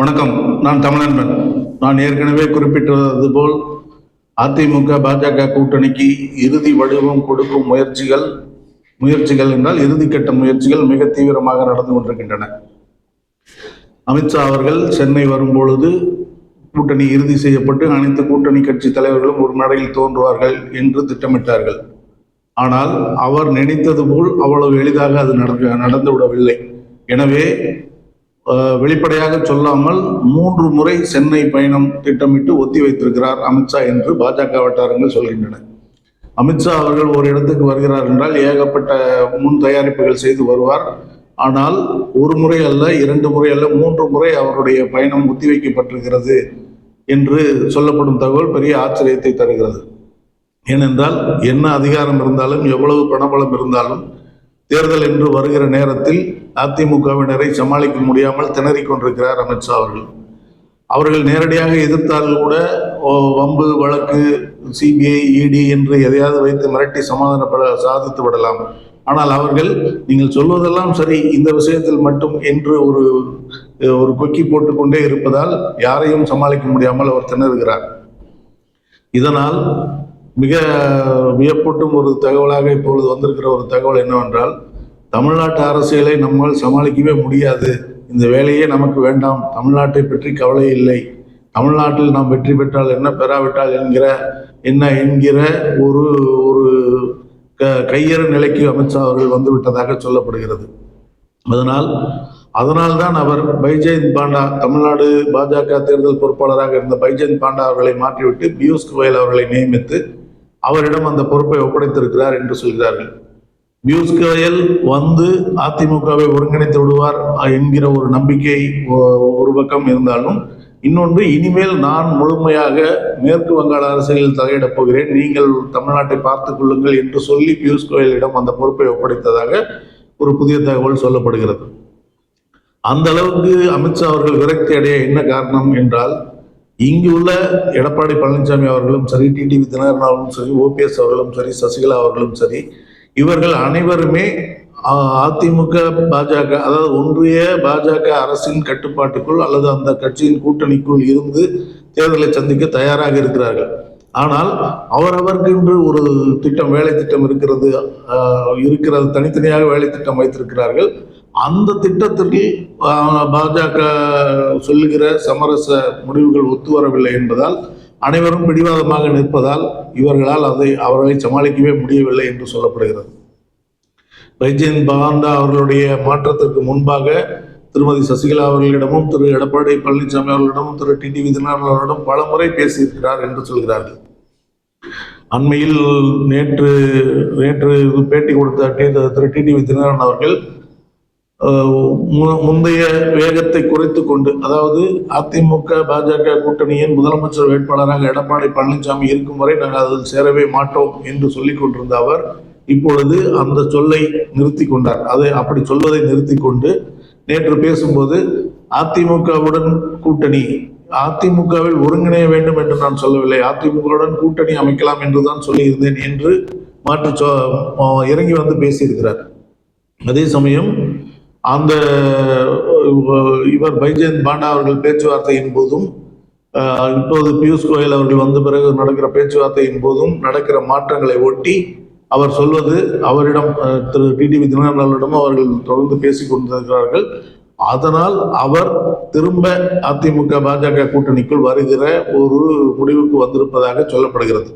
வணக்கம். நான் தமிழன்பன். நான் ஏற்கனவே குறிப்பிட்டது போல் அதிமுக பாஜக கூட்டணிக்கு இறுதி வடிவம் கொடுக்கும் முயற்சிகள் முயற்சிகள் என்றால் இறுதிக்கட்ட முயற்சிகள் மிக தீவிரமாக நடந்து கொண்டிருக்கின்றன. அமித்ஷா அவர்கள் சென்னை வரும்பொழுது கூட்டணி இறுதி செய்யப்பட்டு அனைத்து கூட்டணி கட்சி தலைவர்களும் ஒரு மேடையில் தோன்றுவார்கள் என்று திட்டமிட்டார்கள். ஆனால் அவர் நினைத்தது போல் அவ்வளவு எளிதாக அது நடக்க நடந்துவிடவில்லை எனவே வெளிப்படையாக சொல்லாமல் மூன்று முறை சென்னை பயணம் திட்டமிட்டு ஒத்தி வைத்திருக்கிறார் அமித்ஷா என்று பாஜக வட்டாரங்கள் சொல்கின்றன. அமித்ஷா அவர்கள் ஒரு இடத்துக்கு வருகிறார் என்றால் ஏகப்பட்ட முன் தயாரிப்புகள் செய்து வருவார். ஆனால் ஒரு முறை அல்ல இரண்டு முறை அல்ல மூன்று முறை அவருடைய பயணம் ஒத்திவைக்கப்பட்டிருக்கிறது என்று சொல்லப்படும் தகவல் பெரிய ஆச்சரியத்தை தருகிறது. ஏனென்றால் என்ன அதிகாரம் இருந்தாலும் எவ்வளவு பணபலம் இருந்தாலும் தேர்தல் என்று வருகிற நேரத்தில் அதிமுகவினரை சமாளிக்க முடியாமல் திணறிக் கொண்டிருக்கிறார் அமித்ஷா அவர்கள். அவர்கள் நேரடியாக எதிர்த்தால் கூட ஓ, வம்பு வழக்கு சிபிஐ இடி என்று எதையாவது வைத்து மிரட்டி சமாதானப்பட சாதித்து விடலாம். ஆனால் அவர்கள் நீங்கள் சொல்வதெல்லாம் சரி இந்த விஷயத்தில் மட்டும் என்று ஒரு ஒரு கொக்கி போட்டுக்கொண்டே இருப்பதால் யாரையும் சமாளிக்க முடியாமல் அவர் திணறுகிறார். இதனால் மிக வியப்பூட்டும் ஒரு தகவலாக இப்பொழுது வந்திருக்கிற ஒரு தகவல் என்னவென்றால் தமிழ்நாட்டு அரசியலை நம்மால் சமாளிக்கவே முடியாது. இந்த வேலையே நமக்கு வேண்டாம். தமிழ்நாட்டை பற்றி கவலை இல்லை. தமிழ்நாட்டில் நாம் வெற்றி பெற்றால் என்ன பெறாவிட்டால் என்கிற என்ன என்கிற ஒரு ஒரு க கையறு நிலைக்கு அமித்ஷா அவர்கள் வந்துவிட்டதாக சொல்லப்படுகிறது. அதனால் அதனால்தான் அவர் பைஜெயந்த் பாண்டா தமிழ்நாடு பாஜக தேர்தல் பொறுப்பாளராக இருந்த பைஜெயந்த் பாண்டா அவர்களை மாற்றிவிட்டு பியூஷ் கோயல் அவர்களை நியமித்து அவரிடம் அந்த பொறுப்பை ஒப்படைத்திருக்கிறார் என்று சொல்கிறார்கள். பியூஷ் கோயல் வந்து அதிமுகவை ஒருங்கிணைத்து விடுவார் என்கிற ஒரு நம்பிக்கை ஒரு பக்கம் இருந்தாலும் இன்னொன்று இனிமேல் நான் முழுமையாக மேற்கு வங்காள அரசியலில் தலையிடப் போகிறேன். நீங்கள் தமிழ்நாட்டை பார்த்துக் கொள்ளுங்கள் என்று சொல்லி பியூஷ் கோயலிடம் அந்த பொறுப்பை ஒப்படைத்ததாக ஒரு புதிய தகவல் சொல்லப்படுகிறது. அந்த அளவுக்கு அமித்ஷா அவர்கள் விரக்தி அடைய என்ன காரணம் என்றால் இங்கு உள்ள எடப்பாடி பழனிசாமி அவர்களும் சரி டிடிவி தினகரன் அவர்களும் சரி ஓபிஎஸ் அவர்களும் சரி சசிகலா அவர்களும் சரி இவர்கள் அனைவருமே அதிமுக பாஜக அதாவது ஒன்றிய பாஜக அரசின் கட்டுப்பாட்டுக்குள் அல்லது அந்த கட்சியின் கூட்டணிக்குள் இருந்து தேர்தலை சந்திக்க தயாராக இருக்கிறார்கள். ஆனால் அவரவர்க்கென்று ஒரு திட்டம் வேலை திட்டம் இருக்கிறது இருக்கிறது தனித்தனியாக வேலை திட்டம் வைத்திருக்கிறார்கள். அந்த திட்டத்திற்கு பாஜக சொல்லுகிற சமரச முடிவுகள் ஒத்து வரவில்லை என்பதால் அனைவரும் பிடிவாதமாக நிற்பதால் இவர்களால் அதை அவர்களை சமாளிக்கவே முடியவில்லை என்று சொல்லப்படுகிறது. பைஜெயந்த் பாண்டா அவர்களுடைய மாற்றத்திற்கு முன்பாக திருமதி சசிகலா அவர்களிடமும் திரு எடப்பாடி பழனிசாமி அவர்களிடமும் திரு டிடிவி தினகரன் அவர்களிடம் பல முறை பேசியிருக்கிறார் என்று சொல்கிறார்கள். அண்மையில் நேற்று நேற்று பேட்டி கொடுத்த திரு டிடிவி தினகரன் அவர்கள் முந்தைய வேகத்தை குறைத்து கொண்டு அதாவது அதிமுக பாஜக கூட்டணியின் முதலமைச்சர் வேட்பாளராக எடப்பாடி பழனிசாமி இருக்கும் வரை நாங்கள் அதில் சேரவே மாட்டோம் என்று சொல்லிக் கொண்டிருந்த அவர் இப்பொழுது அந்த சொல்லை நிறுத்தி கொண்டார். அதை அப்படி சொல்வதை நிறுத்தி கொண்டு நேற்று பேசும்போது அதிமுகவுடன் கூட்டணி அதிமுகவில் ஒருங்கிணைய வேண்டும் என்று நான் சொல்லவில்லை. அதிமுகவுடன் கூட்டணி அமைக்கலாம் என்றுதான் சொல்லியிருந்தேன் என்று மாற்று சொ இறங்கி வந்து பேசியிருக்கிறார். அதே சமயம் அந்த இவர் பைஜெயந்த் பாண்டா அவர்கள் பேச்சுவார்த்தையின் போதும் இப்போது பியூஷ் கோயல் அவர்கள் வந்த பிறகு நடக்கிற பேச்சுவார்த்தையின் போதும் நடக்கிற மாற்றங்களை ஒட்டி அவர் சொல்வது அவரிடம் திரு டிடிவி தினகரன் அவர்கள் தொடர்ந்து பேசி கொண்டிருக்கிறார்கள். அதனால் அவர் திரும்ப அதிமுக பாஜக கூட்டணிக்குள் வருகிற ஒரு முடிவுக்கு வந்திருப்பதாக சொல்லப்படுகிறது.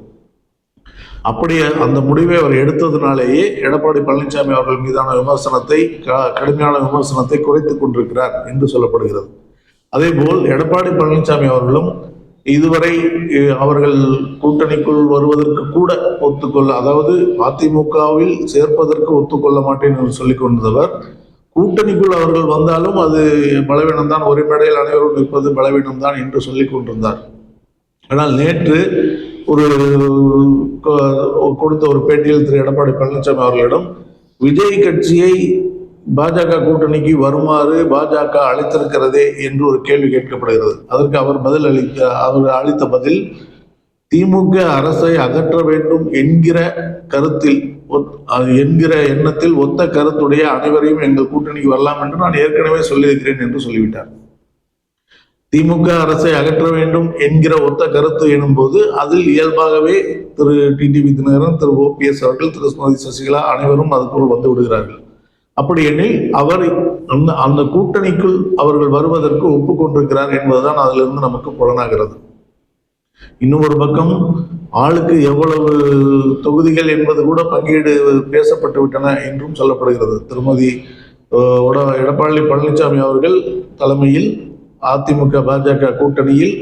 அப்படியே அந்த முடிவை அவர் எடுத்ததுனாலேயே எடப்பாடி பழனிசாமி அவர்கள் மீதான விமர்சனத்தை க- கடுமையான விமர்சனத்தை குறைத்துக் கொண்டிருக்கிறார் என்று சொல்லப்படுகிறது. அதேபோல் எடப்பாடி பழனிசாமி அவர்களும் இதுவரை அவர்கள் கூட்டணிக்குள் வருவதற்கு கூட ஒத்துக்கொள்ள அதாவது அதிமுகவில் சேர்ப்பதற்கு ஒத்துக்கொள்ள மாட்டேன் என்று சொல்லிக் கொண்டவர் கூட்டணிக்குள் அவர்கள் வந்தாலும் அது பலவீனம் தான் ஒரு மேடையில் அனைவரும் நிற்பது பலவீனம் தான் என்று சொல்லிக் கொண்டிருந்தார். ஆனால் நேற்று ஒரு கொடுத்த ஒரு பேட்டியில் திரு. எடப்பாடி பழனிசாமி அவர்களிடம் விஜய் கட்சியை பாஜக கூட்டணிக்கு வருமாறு பாஜக அழைத்திருக்கிறதே என்று ஒரு கேள்வி கேட்கப்படுகிறது. அதற்கு அவர் பதில் அளிக்க அவர் அளித்த பதில் திமுக அரசை அகற்ற வேண்டும் என்கிற கருத்தில் ஒத்- அது என்கிற எண்ணத்தில் ஒத்த கருத்துடைய அனைவரையும் எங்கள் கூட்டணிக்கு வரலாம் என்று நான் ஏற்கனவே சொல்லியிருக்கிறேன் என்று சொல்லிவிட்டார். திமுக அரசை அகற்ற வேண்டும் என்கிற ஒத்த கருத்து எனும்போது அதில் இயல்பாகவே திரு டிடிவி தினகரன் திரு ஓபிஎஸ் அவர்கள் திரு ஸ்மதி சசிகலா அனைவரும் அதுக்குள் வந்து விடுகிறார்கள். அப்படி எனில் அவர் அந்த அந்த கூட்டணிக்குள் அவர்கள் வருவதற்கு ஒப்புக்கொண்டிருக்கிறார் என்பதுதான் அதிலிருந்து நமக்கு புலனாகிறது. இன்னும் ஒரு பக்கம் ஆளுக்கு எவ்வளவு தொகுதிகள் என்பது கூட பங்கீடு பேசப்பட்டு விட்டன என்றும் சொல்லப்படுகிறது. திருமதி உட- எடப்பாடி பழனிசாமி அவர்கள் தலைமையில் அதிமுக பாஜக கூட்டணியில்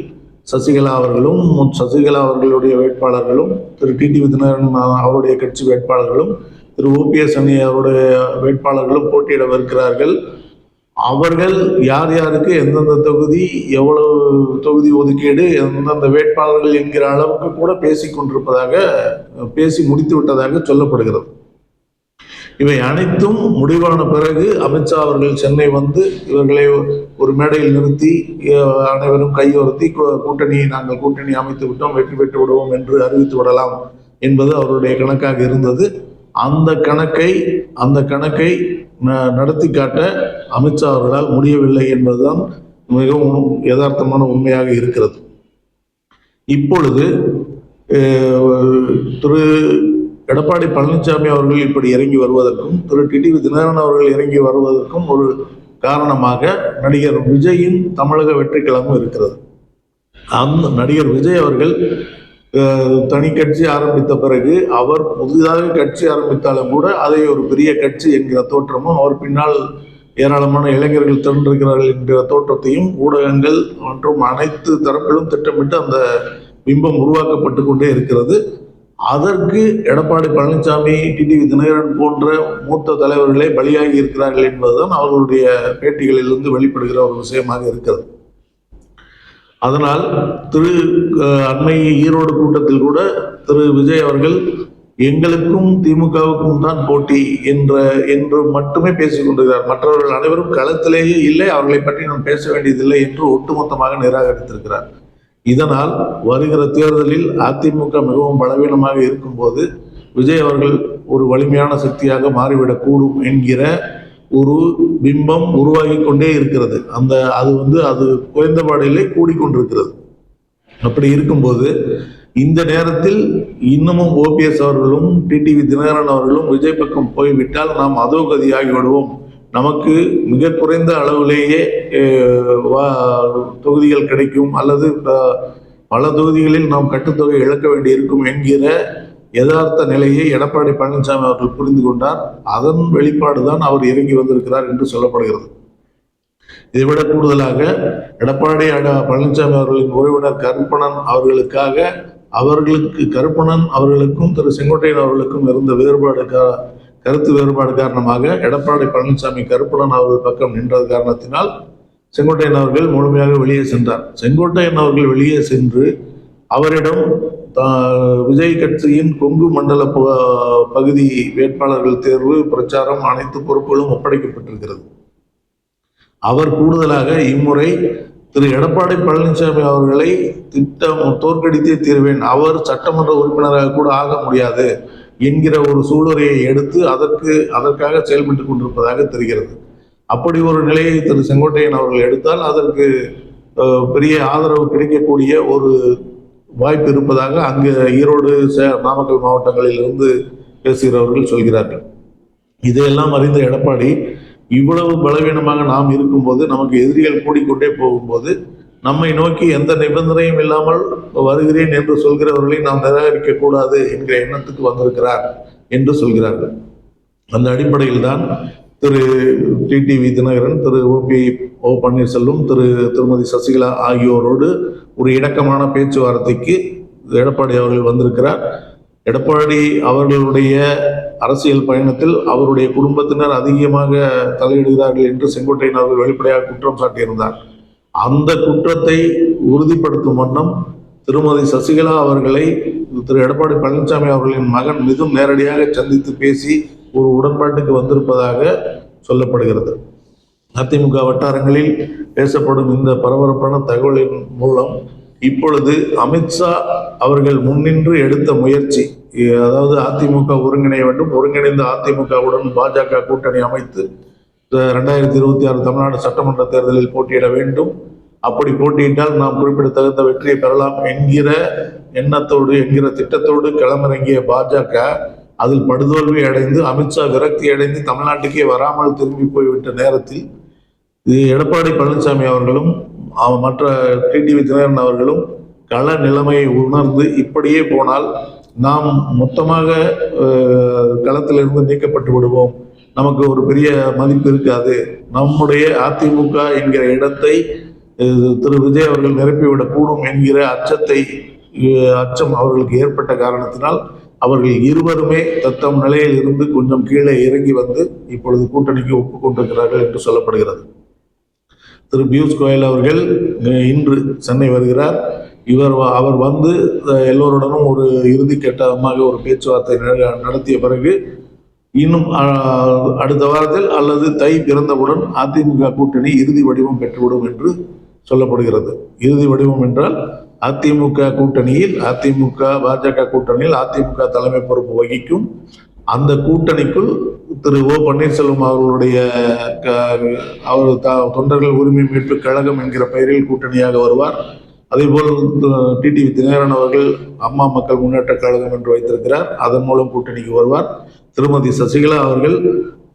சசிகலா அவர்களும் சசிகலா அவர்களுடைய வேட்பாளர்களும் திரு டிடிவி தினகரன் அவருடைய கட்சி வேட்பாளர்களும் திரு ஓபிஎஸ் அணி அவருடைய வேட்பாளர்களும் போட்டியிடவிருக்கிறார்கள் அவர்கள் யார் யாருக்கு எந்தெந்த தொகுதி எவ்வளவு தொகுதி ஒதுக்கீடு எந்தெந்த வேட்பாளர்கள் என்கிற அளவுக்கு கூட பேசி கொண்டிருப்பதாக பேசி முடித்து விட்டதாக சொல்லப்படுகிறது. இவை அனைத்தும் முடிவான பிறகு அமித்ஷா அவர்கள் சென்னை வந்து இவர்களை ஒரு மேடையில் நிறுத்தி அனைவரும் கையோர்த்தி கூட்டணியை நாங்கள் கூட்டணி அமைத்து விட்டோம் வெற்றி பெற்று விடுவோம் என்று அறிவித்து விடலாம் என்பது அவருடைய கணக்காக இருந்தது. அந்த கணக்கை அந்த கணக்கை ந- நடத்தி காட்ட அமித்ஷா அவர்களால் முடியவில்லை என்பதுதான் மிகவும் யதார்த்தமான உண்மையாக இருக்கிறது. இப்பொழுது திரு எடப்பாடி பழனிசாமி அவர்கள் இப்படி இறங்கி வருவதற்கும் திரு டிடிவி தினகரன் அவர்கள் இறங்கி வருவதற்கும் ஒரு காரணமாக நடிகர் விஜயின் தமிழக வெற்றிக்கிழமும் இருக்கிறது. அந்த நடிகர் விஜய் அவர்கள் தனி கட்சி ஆரம்பித்த பிறகு அவர் புதிதாக கட்சி ஆரம்பித்தாலும் கூட அதை ஒரு பெரிய கட்சி என்கிற தோற்றமும் அவர் பின்னால் ஏராளமான இளைஞர்கள் திரண்டிருக்கிறார்கள் என்கிற தோற்றத்தையும் ஊடகங்கள் மற்றும் அனைத்து தரப்பிலும் திட்டமிட்டு அந்த பிம்பம் உருவாக்கப்பட்டு கொண்டே இருக்கிறது. அதற்கு எடப்பாடி பழனிசாமி டிடிவி தினகரன் போன்ற மூத்த தலைவர்களே பலியாகி இருக்கிறார்கள் என்பதுதான் அவர்களுடைய பேட்டிகளிலிருந்து வெளிப்படுகிற ஒரு விஷயமாக இருக்கிறது. அதனால் திரு அண்மை ஈரோடு கூட்டத்தில் கூட திரு. விஜய் அவர்கள் எங்களுக்கும் திமுகவுக்கும் தான் போட்டி என்ற என்று மட்டுமே பேசிக் கொண்டிருக்கிறார். மற்றவர்கள் அனைவரும் களத்திலேயே இல்லை அவர்களை பற்றி நான் பேச வேண்டியதில்லை என்று ஒட்டுமொத்தமாக நிராகரித்திருக்கிறார். இதனால் வருகிற தேர்தலில் அதிமுக மிகவும் பலவீனமாக இருக்கும்போது விஜய் அவர்கள் ஒரு வலிமையான சக்தியாக மாறிவிடக்கூடும் என்கிற ஒரு பிம்பம் உருவாகி கொண்டே இருக்கிறது. அந்த அது வந்து அது குறைந்தபாடிலே கூடிக்கொண்டிருக்கிறது. அப்படி இருக்கும்போது இந்த நேரத்தில் இன்னமும் ஓபிஎஸ் அவர்களும் டிடிவி தினகரன் அவர்களும் விஜய் பக்கம் போய்விட்டால் நாம் அதோகதி ஆகிவிடுவோம் நமக்கு மிக குறைந்த அளவிலேயே வா- தொகுதிகள் கிடைக்கும் அல்லது பல தொகுதிகளில் நாம் கட்டுத்தொகை இழக்க வேண்டியிருக்கும் என்கிற யதார்த்த நிலையை எடப்பாடி பழனிசாமி அவர்கள் புரிந்து கொண்டார். அதன் வெளிப்பாடு தான் அவர் இறங்கி வந்திருக்கிறார் என்று சொல்லப்படுகிறது. இதைவிட கூடுதலாக எடப்பாடி அட- பழனிசாமி அவர்களின் உறவினர் கருப்பணன் அவர்களுக்காக அவர்களுக்கு கருப்பணன் அவர்களுக்கும் திரு செங்கோட்டையன் அவர்களுக்கும் இருந்த வேறுபாடு கா- கருத்து வேறுபாடு காரணமாக எடப்பாடி பழனிசாமி கருப்புடன் அவர்கள் பக்கம் நின்றது காரணத்தினால் செங்கோட்டையன் அவர்கள் முழுமையாக வெளியே சென்றார். செங்கோட்டையன் அவர்கள் வெளியே சென்று அவரிடம் விஜய் கட்சியின் கொங்கு மண்டல பகுதி வேட்பாளர்கள் தேர்வு பிரச்சாரம் அனைத்து பொறுப்புகளும் ஒப்படைக்கப்பட்டிருக்கிறது. அவர் கூடுதலாக இம்முறை திரு எடப்பாடி பழனிசாமி அவர்களை திட்டம் தோற்கடித்தே தீர்வேன். அவர் சட்டமன்ற உறுப்பினராக கூட ஆக முடியாது. என்கிற ஒரு சூளுரையை எடுத்து அதற்கு அதற்காக செயல்பட்டு கொண்டிருப்பதாக தெரிகிறது. அப்படி ஒரு நிலையை திரு செங்கோட்டையன் அவர்கள் எடுத்தால் அதற்கு பெரிய ஆதரவு கிடைக்கக்கூடிய ஒரு வாய்ப்பு இருப்பதாக அங்கு ஈரோடு சே- நாமக்கல் மாவட்டங்களில் இருந்து பேசுகிறவர்கள் சொல்கிறார்கள். இதையெல்லாம் அறிந்த எடப்பாடி இவ்வளவு பலவீனமாக நாம் இருக்கும்போது நமக்கு எதிரிகள் கூடிக்கொண்டே போகும்போது நம்மை நோக்கி எந்த நிபந்தனையும் இல்லாமல் வருகிறேன் என்று சொல்கிறவர்களை நாம் நிராகரிக்க கூடாது என்கிற எண்ணத்துக்கு வந்திருக்கிறார் என்று சொல்கிறார்கள். அந்த அடிப்படையில் தான் திரு டிடிவி தினகரன் திரு ஓபி ஓ பன்னீர்செல்வம் திரு திருமதி சசிகலா ஆகியோரோடு ஒரு இணக்கமான பேச்சுவார்த்தைக்கு எடப்பாடி அவர்கள் வந்திருக்கிறார். எடப்பாடி அவர்களுடைய அரசியல் பயணத்தில் அவருடைய குடும்பத்தினர் அதிகமாக தலையிடுகிறார்கள் என்று செங்கோட்டையன் அவர்கள் வெளிப்படையாக குற்றம் சாட்டியிருந்தார். அந்த குற்றத்தை உறுதிப்படுத்தும் வண்ணம் திருமதி சசிகலா அவர்களை திரு எடப்பாடி பழனிசாமி அவர்களின் மகன் மிதும் நேரடியாக சந்தித்து பேசி ஒரு உடன்பாட்டுக்கு வந்திருப்பதாக சொல்லப்படுகிறது. அதிமுக வட்டாரங்களில் பேசப்படும் இந்த பரபரப்பான தகவலின் மூலம் இப்பொழுது அமித்ஷா அவர்கள் முன்னின்று எடுத்த முயற்சி அதாவது அதிமுக ஒருங்கிணைய வேண்டும் ஒருங்கிணைந்த அதிமுகவுடன் பாஜக கூட்டணி அமைத்து ரெண்டாயிரத்தி இருபத்தி ஆறு தமிழ்நாடு சட்டமன்ற தேர்தலில் போட்டியிட வேண்டும். அப்படி போட்டியிட்டால் நாம் குறிப்பிடத்தகுந்த வெற்றியை பெறலாம் என்கிற எண்ணத்தோடு என்கிற திட்டத்தோடு களமிறங்கிய பாஜக அதில் படுதோல்வி அடைந்து அமித்ஷா விரக்தி அடைந்து தமிழ்நாட்டுக்கே வராமல் திரும்பி போய்விட்ட நேரத்தில் இது எடப்பாடி பழனிசாமி அவர்களும் மற்ற டிடிவி தினகரன் அவர்களும் கள நிலைமையை உணர்ந்து இப்படியே போனால் நாம் மொத்தமாக களத்திலிருந்து நீக்கப்பட்டு விடுவோம். நமக்கு ஒரு பெரிய மதிப்பு இருக்காது. நம்முடைய அதிமுக என்கிற இடத்தை திரு விஜய் அவர்கள் நிரப்பிவிடக்கூடும் என்கிற அச்சத்தை அச்சம் அவர்களுக்கு ஏற்பட்ட காரணத்தினால் அவர்கள் இருவருமே தத்தம் நிலையில் இருந்து கொஞ்சம் கீழே இறங்கி வந்து இப்பொழுது கூட்டணிக்கு ஒப்புக்கொண்டிருக்கிறார்கள் என்று சொல்லப்படுகிறது. திரு பியூஷ் கோயல் அவர்கள் இன்று சென்னை வருகிறார். இவர் அவர் வந்து எல்லோருடனும் ஒரு இறுதி கட்டமாக ஒரு பேச்சுவார்த்தை நடத்திய பிறகு இன்னும் அடுத்த வாரத்தில் அல்லது தை பிறந்தவுடன் அதிமுக கூட்டணி இறுதி வடிவம் பெற்றுவிடும் என்று சொல்லப்படுகிறது. இறுதி வடிவம் என்றால் அதிமுக கூட்டணியில் அதிமுக பாஜக கூட்டணியில் அதிமுக தலைமை பொறுப்பு வகிக்கும் அந்த கூட்டணிக்குள் திரு ஓ பன்னீர்செல்வம் அவர்களுடைய க- அவர் த- தொண்டர்கள் உரிமை மீட்பு கழகம் என்கிற பெயரில் கூட்டணியாக வருவார். அதேபோல் டிடிவி தினகரன் அவர்கள் அம்மா மக்கள் முன்னேற்ற கழகம் என்று வைத்திருக்கிறார். அதன் மூலம் கூட்டணிக்கு வருவார். திருமதி சசிகலா அவர்கள்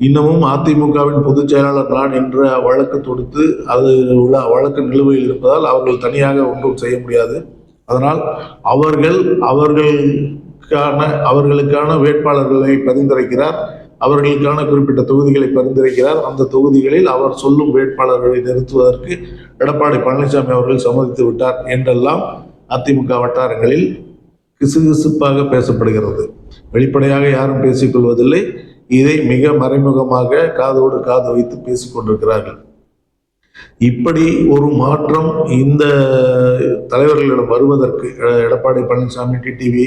இன்னமும் அதிமுகவின் பொதுச் செயலாளர் நான் என்ற வழக்கு தொடுத்து அது உள்ள வழக்கு நிலுவையில் இருப்பதால் அவர்கள் தனியாக ஒன்றும் செய்ய முடியாது. அதனால் அவர்கள் அவர்களுக்கான அவர்களுக்கான வேட்பாளர்களை பரிந்துரைக்கிறார். அவர்களுக்கான குறிப்பிட்ட தொகுதிகளை பரிந்துரைக்கிறார். அந்த தொகுதிகளில் அவர் சொல்லும் வேட்பாளர்களை நிறுத்துவதற்கு எடப்பாடி பழனிசாமி அவர்கள் சம்மதித்து விட்டார் என்றெல்லாம் அதிமுக வட்டாரங்களில் கிசுகிசுப்பாக பேசப்படுகிறது. வெளிப்படையாக யாரும் பேசிக்கொள்வதில்லை. இதை மிக மறைமுகமாக காதோடு காது வைத்து பேசிக்கொண்டிருக்கிறார்கள். இப்படி ஒரு மாற்றம் இந்த தலைவர்களிடம் வருவதற்கு எடப்பாடி பழனிசாமி டிடிவி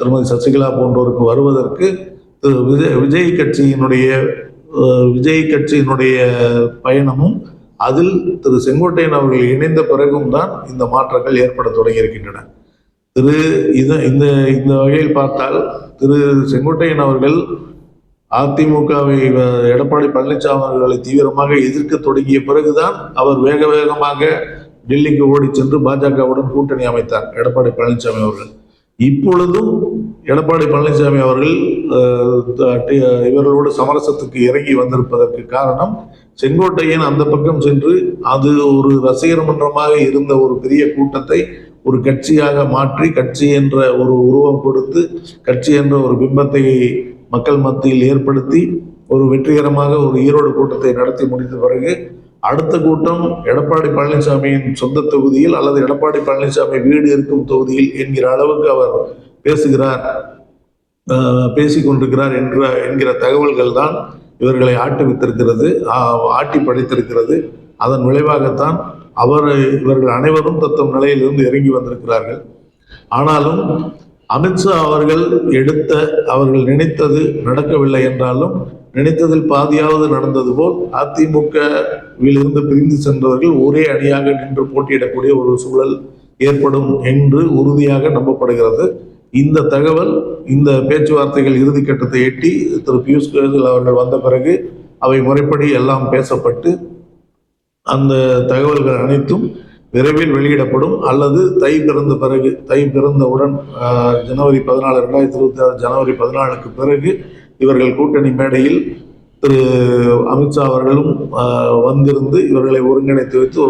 திருமதி சசிகலா போன்றோருக்கு வருவதற்கு விஜய் விஜய் கட்சியினுடைய விஜய் கட்சியினுடைய பயணமும் அதில் திரு செங்கோட்டையன் அவர்கள் இணைந்த பிறகும் தான் இந்த மாற்றங்கள் ஏற்பட தொடங்கியிருக்கின்றன. திரு இது இந்த இந்த வகையில் பார்த்தால் திரு செங்கோட்டையன் அவர்கள் அதிமுகவை எடப்பாடி பழனிசாமி அவர்களை தீவிரமாக எதிர்க்க தொடங்கிய பிறகுதான் அவர் வேக வேகமாக டெல்லிக்கு ஓடி சென்று பாஜகவுடன் கூட்டணி அமைத்தார் எடப்பாடி பழனிசாமி அவர்கள். இப்பொழுதும் எடப்பாடி பழனிசாமி அவர்கள் இவர்களோடு சமரசத்துக்கு இறங்கி வந்திருப்பதற்கு காரணம் செங்கோட்டையன் அந்த பக்கம் சென்று அது ஒரு ரசிகர் மன்றமாக இருந்த ஒரு பெரிய கூட்டத்தை ஒரு கட்சியாக மாற்றி கட்சி என்ற ஒரு உருவம் கொடுத்து கட்சி என்ற ஒரு பிம்பத்தை மக்கள் மத்தியில் ஏற்படுத்தி ஒரு வெற்றிகரமாக ஒரு ஈரோடு கூட்டத்தை நடத்தி முடித்த பிறகு அடுத்த கூட்டம் எடப்பாடி பழனிசாமியின் சொந்த தொகுதியில் அல்லது எடப்பாடி பழனிசாமி வீடு இருக்கும் தொகுதியில் என்கிற அளவுக்கு அவர் பேசுகிறார் பேசிக்கொண்டிருக்கிறார் பேசிக் என்ற என்கிற தகவல்கள் தான் இவர்களை ஆட்டுவித்திருக்கிறது ஆட்டி படைத்திருக்கிறது. அதன் விளைவாகத்தான் அவர் இவர்கள் அனைவரும் தத்தம் நிலையிலிருந்து இறங்கி வந்திருக்கிறார்கள். ஆனாலும் அமித்ஷா அவர்கள் எடுத்த அவர்கள் நினைத்தது நடக்கவில்லை என்றாலும் நினைத்ததில் பாதியாவது நடந்தது போல் அதிமுகவிலிருந்து பிரிந்து சென்றவர்கள் ஒரே அணியாக நின்று போட்டியிடக்கூடிய ஒரு சூழல் ஏற்படும் என்று உறுதியாக நம்பப்படுகிறது. இந்த தகவல் இந்த பேச்சுவார்த்தைகள் இறுதிக்கட்டத்தை எட்டி திரு பியூஷ் கோயல் அவர்கள் வந்த பிறகு அவை முறைப்படி எல்லாம் பேசப்பட்டு அந்த தகவல்கள் அனைத்தும் விரைவில் வெளியிடப்படும். அல்லது தை பிறந்த பிறகு தை பிறந்தவுடன் ஜனவரி பதினாலு ரெண்டாயிரத்தி இருபத்தி ஆறு ஜனவரி பதினாலுக்கு பிறகு இவர்கள் கூட்டணி மேடையில் திரு அமித்ஷா அவர்களும் வந்திருந்து இவர்களை ஒருங்கிணைத்து வைத்து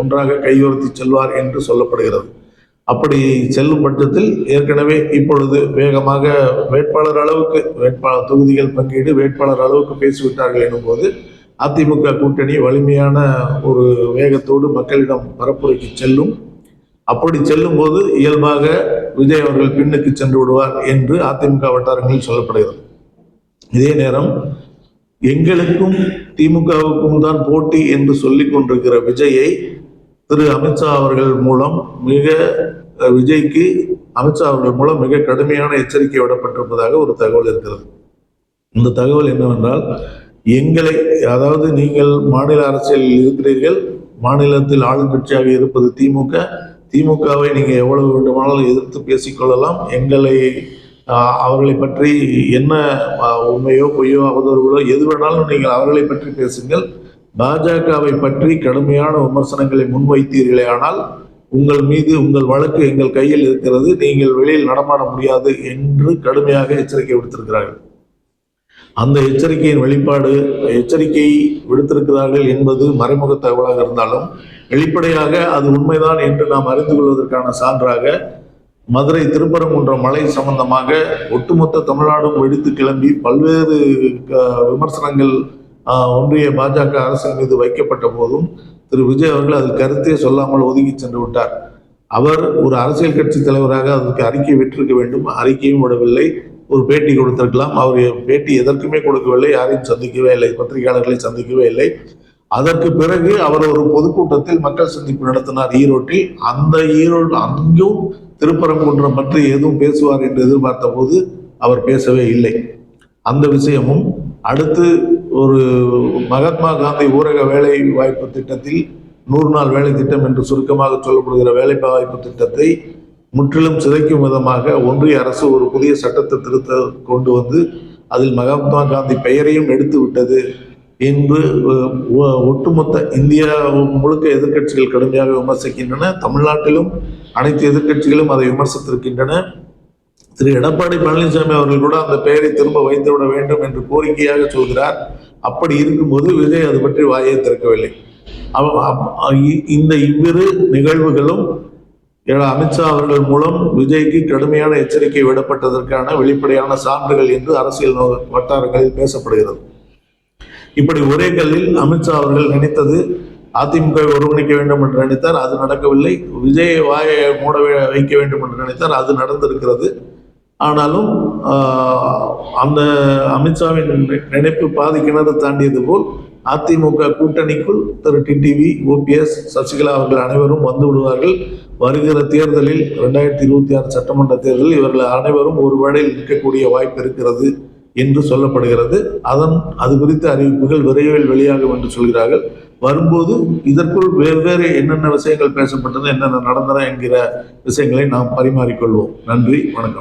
ஒன்றாக கையோர்த்தி செல்வார் என்று சொல்லப்படுகிறது. அப்படி செல்லும் பட்சத்தில் ஏற்கனவே இப்பொழுது வேகமாக வேட்பாளர் அளவுக்கு வேட்பாளர் தொகுதிகள் பங்கீடு வேட்பாளர் அளவுக்கு பேசிவிட்டார்கள் எனும்போது அதிமுக கூட்டணி வலிமையான ஒரு வேகத்தோடு மக்களிடம் பரப்புரைக்கு செல்லும். அப்படி செல்லும்போது இயல்பாக விஜய் அவர்கள் பின்னுக்கு சென்று விடுவார் என்று அதிமுக வட்டாரங்களில் சொல்லப்படுகிறது. இதே நேரம் எங்களுக்கும் திமுகவுக்கும் தான் போட்டி என்று சொல்லிக் கொண்டிருக்கிற விஜயை திரு அமித்ஷா அவர்கள் மூலம் மிக விஜய்க்கு அமித்ஷா அவர்கள் மூலம் மிக கடுமையான எச்சரிக்கை விடப்பட்டிருப்பதாக ஒரு தகவல் இருக்கிறது. இந்த தகவல் என்னவென்றால் எங்களை அதாவது நீங்கள் மாநில அரசியலில் இருக்கிறீர்கள் மாநிலத்தில் ஆளுங்கட்சியாக இருப்பது திமுக. திமுகவை நீங்கள் எவ்வளவு வேண்டுமானாலும் எதிர்த்து பேசிக்கொள்ளலாம். எங்களை அவர்களை பற்றி என்ன உண்மையோ பொய்யோ அவதூறுகளோ எது வேணாலும் நீங்கள் அவர்களை பற்றி பேசுங்கள். பாஜகவை பற்றி கடுமையான விமர்சனங்களை முன்வைத்தீர்களே ஆனால் உங்கள் மீது உங்கள் வழக்கு எங்கள் கையில் இருக்கிறது. நீங்கள் வெளியில் நடமாட முடியாது என்று கடுமையாக எச்சரிக்கை விடுத்திருக்கிறார்கள். அந்த எச்சரிக்கையின் வெளிப்பாடு எச்சரிக்கை விடுத்திருக்கிறார்கள் என்பது மறைமுக தகவலாக இருந்தாலும் வெளிப்படையாக அது உண்மைதான் என்று நாம் அறிந்து கொள்வதற்கான சான்றாக மதுரை திருப்பரங்குன்றம் மலை சம்பந்தமாக ஒட்டுமொத்த தமிழ்நாடும் வெடித்து கிளம்பி பல்வேறு க- விமர்சனங்கள் ஒன்றிய பாஜக அரசின் மீது வைக்கப்பட்ட போதும் திரு. விஜய் அவர்கள் அதில் கருத்தே சொல்லாமல் ஒதுங்கி சென்று விட்டார். அவர் ஒரு அரசியல் கட்சி தலைவராக அதற்கு அறிக்கை விட்டிருக்க வேண்டும். அறிக்கையும் விடவில்லை. ஒரு பேட்டி கொடுத்திருக்கலாம். அவர் பேட்டி எதற்குமே கொடுக்கவில்லை. யாரையும் சந்திக்கவே இல்லை. பத்திரிகையாளர்களை சந்திக்கவே இல்லை. அதற்கு பிறகு அவர் ஒரு பொதுக்கூட்டத்தில் மக்கள் சந்திப்பு நடத்தினார் ஈரோட்டில். அந்த ஈரோடு அங்கும் திருப்பரங்குன்றம் பற்றி எதுவும் பேசுவார் என்று எதிர்பார்த்த போது அவர் பேசவே இல்லை. அந்த விஷயமும் அடுத்து ஒரு மகாத்மா காந்தி ஊரக வேலை வாய்ப்பு திட்டத்தில் நூறு நாள் வேலை திட்டம் என்று சுருக்கமாக சொல்லப்படுகிற வேலை வாய்ப்பு திட்டத்தை முற்றிலும் சிதைக்கும் விதமாக ஒன்றிய அரசு ஒரு புதிய சட்டத்தை திருத்த கொண்டு வந்து அதில் மகாத்மா காந்தி பெயரையும் எடுத்து விட்டது என்று ஒட்டுமொத்த இந்தியா முழுக்க எதிர்க்கட்சிகள் கடுமையாக விமர்சிக்கின்றன. தமிழ்நாட்டிலும் அனைத்து எதிர்க்கட்சிகளும் அதை விமர்சித்திருக்கின்றன. திரு எடப்பாடி பழனிசாமி அவர்கள் கூட அந்த பெயரை திரும்ப வைத்துவிட வேண்டும் என்று கோரிக்கையாக சொல்கிறார். அப்படி இருக்கும்போது விஜய் அது பற்றி வாயை திறக்கவில்லை. அவ- இ- இந்த இவ்விரு நிகழ்வுகளும் அமித்ஷா அவர்கள் மூலம் விஜய்க்கு கடுமையான எச்சரிக்கை விடப்பட்டதற்கான வெளிப்படையான சான்றுகள் என்று அரசியல் வட்டாரங்களில் பேசப்படுகிறது. இப்படி ஒரே கல்லில் அமித்ஷா அவர்கள் நினைத்தது அதிமுகவை ஒருங்கிணைக்க வேண்டும் என்று நினைத்தார். அது நடக்கவில்லை. விஜயை வாயை மூட வே- வைக்க வேண்டும் என்று நினைத்தார். அது நடந்திருக்கிறது. ஆனாலும் அந்த அமித்ஷாவின் நினைப்பு பாதி கிணறு தாண்டியது போல் அதிமுக கூட்டணிக்குள் திரு டிடிவி ஓபிஎஸ் சசிகலா அவர்கள் அனைவரும் வந்து விடுவார்கள். வருகிற தேர்தலில் ரெண்டாயிரத்தி இருபத்தி ஆறு சட்டமன்ற தேர்தலில் இவர்கள் அனைவரும் ஒரு வேளையில் இருக்கக்கூடிய வாய்ப்பு இருக்கிறது என்று சொல்லப்படுகிறது. அதன் அது குறித்த அறிவிப்புகள் விரைவில் வெளியாகும் என்று சொல்கிறார்கள். வரும்போது இதற்குள் வெவ்வேறு என்னென்ன விஷயங்கள் பேசப்பட்டது என்னென்ன நடந்தன என்கிற விஷயங்களை நாம் பரிமாறிக்கொள்வோம். நன்றி வணக்கம்.